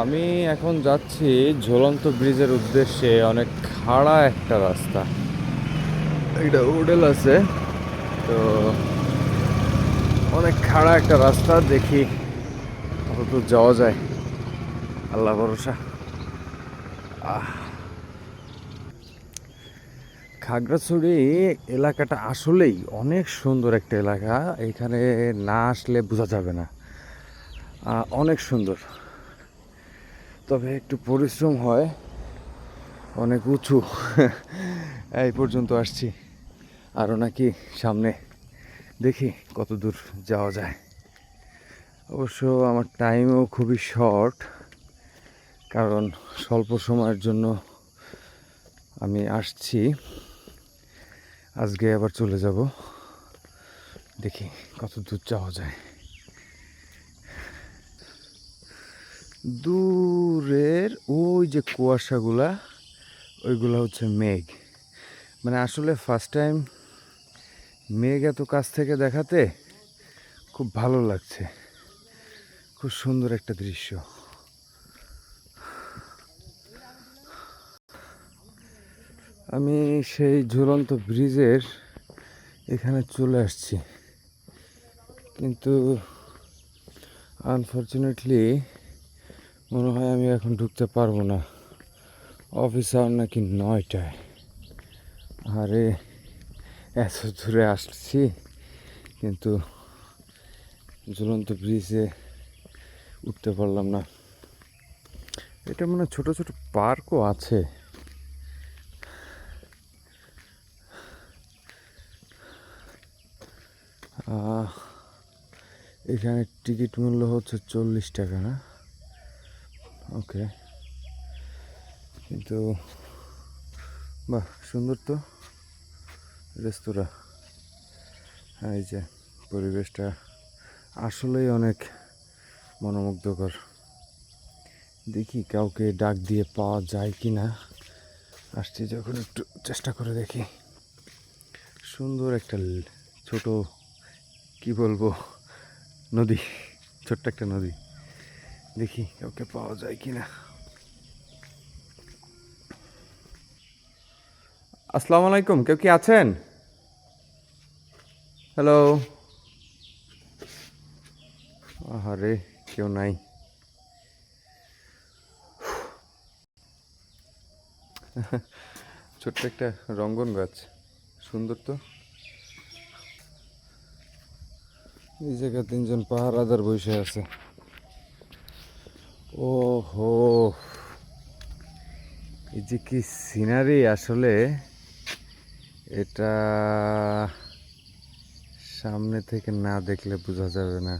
আমি এখন যাচ্ছি ঝুলন্ত ব্রিজের উদ্দেশ্যে অনেক খাড়া একটা রাস্তা। এটা হোটেল আছে। তো অনেক খাড়া একটা রাস্তা, দেখি কত যাওয়া যায়। আল্লাহ ভরসা। খাগড়াছড়ি এলাকাটা আসলেই অনেক সুন্দর একটা এলাকা। এখানে না আসলে বোঝা যাবে না। অনেক সুন্দর। তবে একটু পরিশ্রম হয়। অনেক উঁচু। এই পর্যন্ত আসছি। আরও নাকি সামনে দেখি কত দূর যাওয়া যায়। অবশ্য আমার টাইমও খুবই শর্ট কারণ স্বল্প সময়ের জন্য আমি আসছি। আজকে আবার চলে যাব। দেখি কত দূর যাওয়া যায়। দূরের ওই যে কুয়াশাগুলা, ওইগুলো হচ্ছে মেঘ। মানে আসলে ফার্স্ট টাইম মেঘ এত কাছ থেকে দেখাতে খুব ভালো লাগছে। খুব সুন্দর একটা দৃশ্য। আমি সেই ঝুলন্ত ব্রিজের এখানে চলে আসছি। কিন্তু আনফর্চুনেটলি মনে হয় আমি এখন ঢুকতে পারব না। অফিসার নাকি নয়টায়। আরে, এত দূরে আসছি। কিন্তু ঝুলন্ত ব্রিজে উঠতে পারলাম না। এটা মানে ছোট ছোট পার্কও আছে। এখানে টিকিট মূল্য হচ্ছে চল্লিশ টাকা, না? ওকে কিন্তু বাহ, সুন্দর তো। রেস্তোরাঁ হ্যাঁ এই যে, পরিবেশটা আসলেই অনেক মনোমুগ্ধকর। দেখি কাউকে ডাক দিয়ে পাওয়া যায় কি না আসছি যখন একটু চেষ্টা করে দেখি। সুন্দর একটা ছোট, কি বলব, নদী, ছোট্ট একটা নদী। দেখি কাউকে পাওয়া যায় কি না আসসালামু আলাইকুম, কেউ কি আছেন? হ্যালো আরে কেউ নাই। ছোট্ট একটা রঙ্গন গাছ, সুন্দর তো। এই জায়গায় তিনজন পাহারাদার বসে আছে। ও এই যে কি সিনারি আসলে। এটা সামনে থেকে না দেখলে বোঝা যাবে না।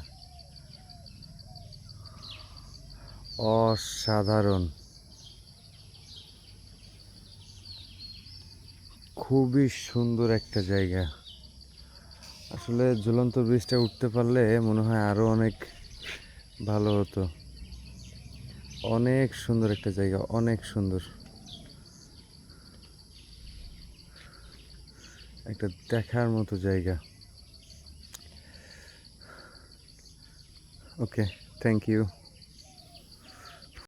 অসাধারণ। খুবই সুন্দর একটা জায়গা। আসলে ঝুলন্ত ব্রিজটা উঠতে পারলে মনে হয় আরও অনেক ভালো হতো। অনেক সুন্দর একটা জায়গা অনেক সুন্দর। একটা দেখার মতো জায়গা। Okay thank you